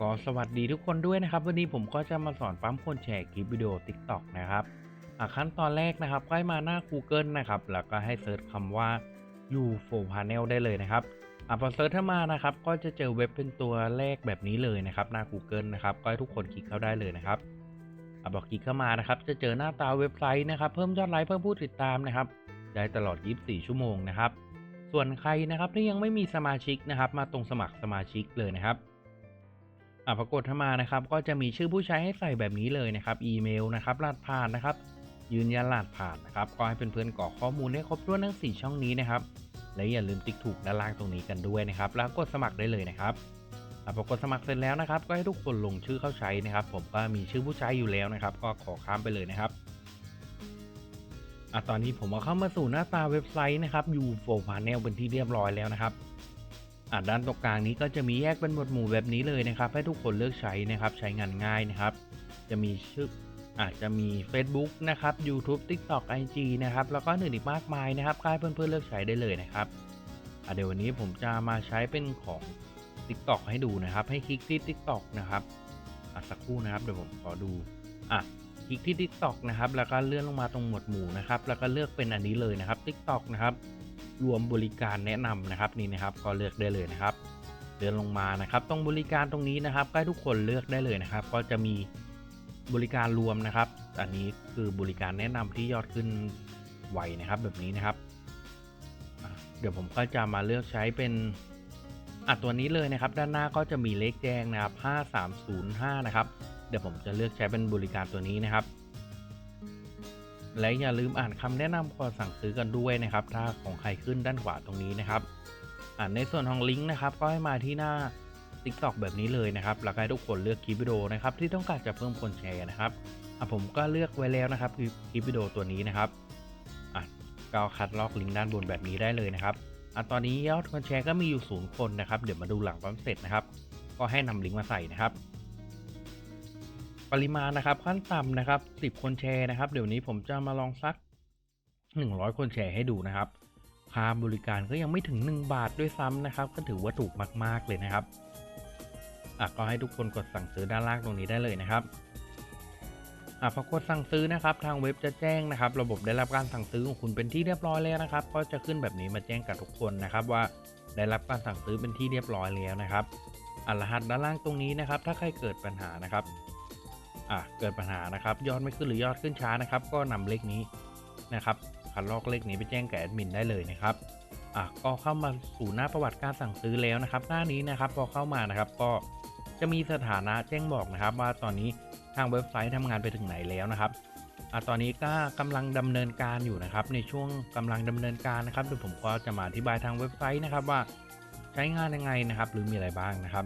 ก็สวัสดีทุกคนด้วยนะครับ วันนี้ผมก็จะมาสอนปั๊มคนแชร์คลิปวิดีโอ TikTok นะครับอะขั้นตอนแรกนะครับก็ให้มาหน้า Google นะครับ แล้วก็ให้เซิร์ชคำว่า UFO Panel ได้เลยนะครับอะพอเซิร์ชเข้ามานะครับ ก็จะเจอเว็บเป็นตัวแรกแบบนี้เลยนะครับ หน้า Google นะครับ ก็ให้ทุกคนคลิกเข้าได้เลยนะครับอะบอกคลิกเข้ามานะครับ จะเจอหน้าตาเว็บไซต์นะครับ เพิ่มยอดไลค์เพิ่มผู้ติดตามนะครับ ได้ตลอด 24 ชั่วโมงนะครับ ส่วนใครนะครับที่ยังไม่มีสมาชิกนะครับ มาตรงสมัครสมาชิกเลยนะครับ อะปรากฏเข้ามานะครับ ก็จะมีชื่อผู้ใช้ให้ใส่แบบนี้เลยนะครับ อีเมลนะครับรหัสผ่านนะครับ ยืนยันรหัสผ่านนะครับ ก็ให้เพื่อนๆกรอกข้อมูลให้ครบถ้วนทั้ง 4 ช่องนี้นะครับ และอย่าลืมติ๊กถูกด้านล่างตรงนี้กันด้วยนะครับ แล้วกดสมัครได้เลยนะครับอะพอกดสมัครเสร็จแล้วนะครับ ก็ให้ทุกคนลงชื่อเข้าใช้นะครับ ผมก็มีชื่อผู้ใช้อยู่แล้วนะครับ ก็ขอข้ามไปเลยนะครับอะตอนนี้ผมเอาเข้ามาสู่หน้าตาเว็บไซต์นะครับ UFO Panel เป็นที่เรียบร้อยแล้วนะครับ อะด้านตรงกลางนี้ก็จะมีแยกเป็นหมวดหมู่แบบนี้เลยนะครับ ให้ทุกคนเลือกใช้นะครับ ใช้งานง่ายนะครับ จะมีชื่ออาจจะมี Facebook นะครับ YouTube TikTok IG นะครับ แล้วก็อื่นอีกมากมายนะครับให้เพื่อนๆเลือกใช้ได้เลยนะครับเดี๋ยววันนี้ผมจะมาใช้เป็นของ TikTok ให้ดูนะครับ ให้คลิกที่ TikTok นะครับอะสักครู่นะครับเดี๋ยวผมขอดูอะคลิกที่ TikTok นะครับ แล้วก็เลื่อนลงมาตรงหมวดหมู่นะครับ แล้วก็เลือกเป็นอันนี้เลยนะครับ TikTok นะครับ รวมบริการแนะนำนะครับนี่นะครับก็เลือกได้เลยนะครับ เดินลงมานะครับตรงบริการตรงนี้นะครับก็ให้ทุกคนเลือกได้เลยนะครับ ก็จะมีบริการรวมนะครับ อันนี้คือบริการแนะนำที่ยอดขึ้นไวนะครับ แบบนี้นะครับ เดี๋ยวผมก็จะมาเลือกใช้เป็นอะตัวนี้เลยนะครับ ด้านหน้าก็จะมีเลขแจ้งนะครับ 5305 นะครับ เดี๋ยวผมจะเลือกใช้เป็นบริการตัวนี้นะครับ และอย่าลืมอ่านคำแนะนำก่อนสั่งซื้อกันด้วยนะครับ ถ้าของใครขึ้นด้านขวาตรงนี้นะครับอ่านในส่วนของลิงก์นะครับ ก็ให้มาที่หน้า TikTok แบบนี้เลยนะครับแล้วก็ให้ทุกคนเลือกคลิปวิดีโอนะครับที่ต้องการจะเพิ่มคนแชร์นะครับอะผมก็เลือกไว้แล้วนะครับคือคลิปวิดีโอตัวนี้นะครับอะก็คัดลอกลิงก์ด้านบนแบบนี้ได้เลยนะครับอะตอนนี้ยอดคนแชร์ก็มีอยู่ศูนย์คนนะครับ เดี๋ยวมาดูหลังปั๊มเสร็จนะครับ ก็ให้นำลิงก์มาใส่นะครับ ปริมาณนะครับขั้นต่ำนะครับ 10 คนแชร์นะครับ เดี๋ยวนี้ผมจะมาลองสัก 100 คนแชร์ให้ดูนะครับค่าบริการก็ยังไม่ถึง 1 บาทด้วยซ้ำนะครับ ก็ถือว่าถูกมาก ๆ เลยนะครับอะก็ให้ทุกคนกดสั่งซื้อด้านล่างตรงนี้ได้เลยนะครับอะพอกดสั่งซื้อนะครับ ทางเว็บจะแจ้งนะครับ ระบบได้รับการสั่งซื้อของคุณเป็นที่เรียบร้อยแล้วนะครับ ก็จะขึ้นแบบนี้มาแจ้งกับทุกคนนะครับ ว่าได้รับการสั่งซื้อเป็นที่เรียบร้อยแล้วนะครับอะรหัสด้านล่างตรงนี้นะครับ ถ้าใครเกิดปัญหานะครับ อะเกิดปัญหานะครับ ยอดไม่ขึ้นหรือยอดขึ้นช้านะครับ ก็นำเลขนี้นะครับคัดลอกเลขนี้ไปแจ้งแก่แอดมินได้เลยนะครับอะก็เข้ามาสู่หน้าประวัติการสั่งซื้อแล้วนะครับ หน้านี้นะครับพอเข้ามานะครับ ก็จะมีสถานะแจ้งบอกนะครับ ว่าตอนนี้ทางเว็บไซต์ทำงานไปถึงไหนแล้วนะครับอะตอนนี้ก็กำลังดำเนินการอยู่นะครับ ในช่วงกำลังดำเนินการนะครับเดี๋ยวผมก็จะมาอธิบายทางเว็บไซต์นะครับว่าใช้งานยังไงนะครับ หรือมีอะไรบ้างนะครับ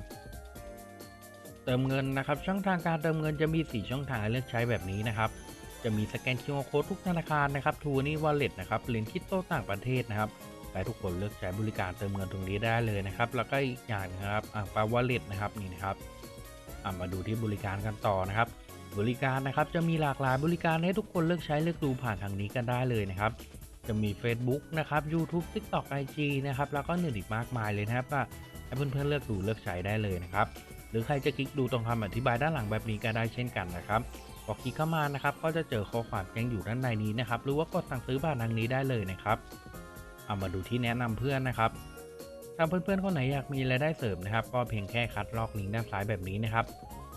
เติมเงินนะครับ ช่องทางการเติมเงินจะมี 4 ช่องทางให้เลือกใช้แบบนี้นะครับ จะมีสแกน QR Code ทุกธนาคารนะครับทูนี่วอลเล็ตนะครับเหรียญคริปโตต่างประเทศนะครับและทุกคนเลือกใช้บริการเติมเงินตรงนี้ได้เลยนะครับ แล้วก็อีกอย่างนะครับอ่าปาวอลเล็ตนะครับนี่นะครับอ่ามาดูที่บริการกันต่อนะครับ บริการนะครับจะมีหลากหลายบริการให้ทุกคนเลือกใช้เลือกดูผ่านทางนี้กันได้เลยนะครับจะมี Facebook นะครับ YouTube TikTok IG นะครับ แล้วก็อื่นอีกมากมายเลยนะครับก็ให้เพื่อนๆเลือกดูเลือกใช้ได้เลยนะครับ หรือใครจะคลิกดูตรงคำอธิบายด้านหลังแบบนี้ก็ได้เช่นกันนะครับพอคลิกเข้ามานะครับก็จะเจอข้อความแจ้งอยู่ด้านในนี้นะครับหรือว่ากดสั่งซื้อผ่านทางนี้ได้เลยนะครับเอามาดูที่แนะนำเพื่อนนะครับถ้าเพื่อนๆคนไหนอยากมีรายได้เสริมนะครับ ก็เพียงแค่คัดลอกลิงก์ด้านซ้ายแบบนี้นะครับ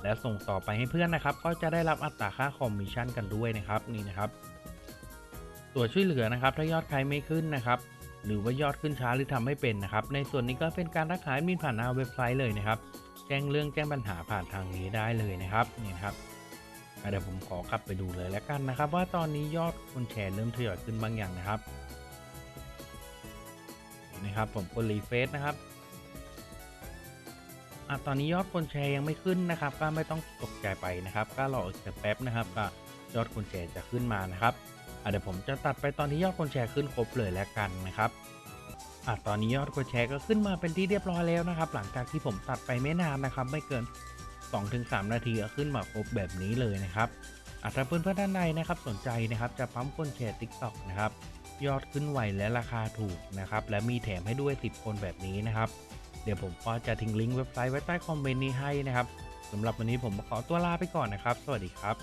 แล้วส่งต่อไปให้เพื่อนนะครับ ก็จะได้รับอัตราค่าคอมมิชชั่นกันด้วยนะครับนี่นะครับ ตัวช่วยเหลือนะครับ ถ้ายอดใครไม่ขึ้นนะครับ หรือว่ายอดขึ้นช้าหรือทำไม่เป็นนะครับ ในส่วนนี้ก็เป็นการทักหาแอดมินผ่านหน้าเว็บไซต์เลยนะครับ แจ้งเรื่องแจ้งปัญหาผ่านทางนี้ได้เลยนะครับนี่นะครับเดี๋ยวผมขอกลับไปดูเลยแล้วกันนะครับ ว่าตอนนี้ยอดคนแชร์เริ่มทยอยขึ้นบางอย่างนะครับนี่นะครับผมกดรีเฟซนะครับอะตอนนี้ยอดคนแชร์ยังไม่ขึ้นนะครับ ก็ไม่ต้องตกใจไปนะครับก็รออีกสักแป๊บนะครับก็ยอดคนแชร์จะขึ้นมานะครับเดี๋ยวผมจะตัดไปตอนที่ยอดคนแชร์ขึ้นครบเลยแล้วกันนะครับ อะตอนนี้ยอดกดแชร์ก็ขึ้นมาเป็นที่เรียบร้อยแล้วนะครับ หลังจากที่ผมตัดไปไม่นานนะครับ ไม่เกิน 2-3 นาทีก็ขึ้นมาครบแบบนี้เลยนะครับอะถ้าเพื่อนๆท่านใดนะครับสนใจนะครับจะปั๊มคนแชร์ TikTok นะครับยอดขึ้นไวและราคาถูกนะครับและมีแถมให้ด้วย 10 คนแบบนี้นะครับ เดี๋ยวผมก็จะทิ้งลิงก์เว็บไซต์ไว้ใต้คอมเมนต์นี้ให้นะครับสำหรับวันนี้ผมขอตัวลาไปก่อนนะครับ สวัสดีครับ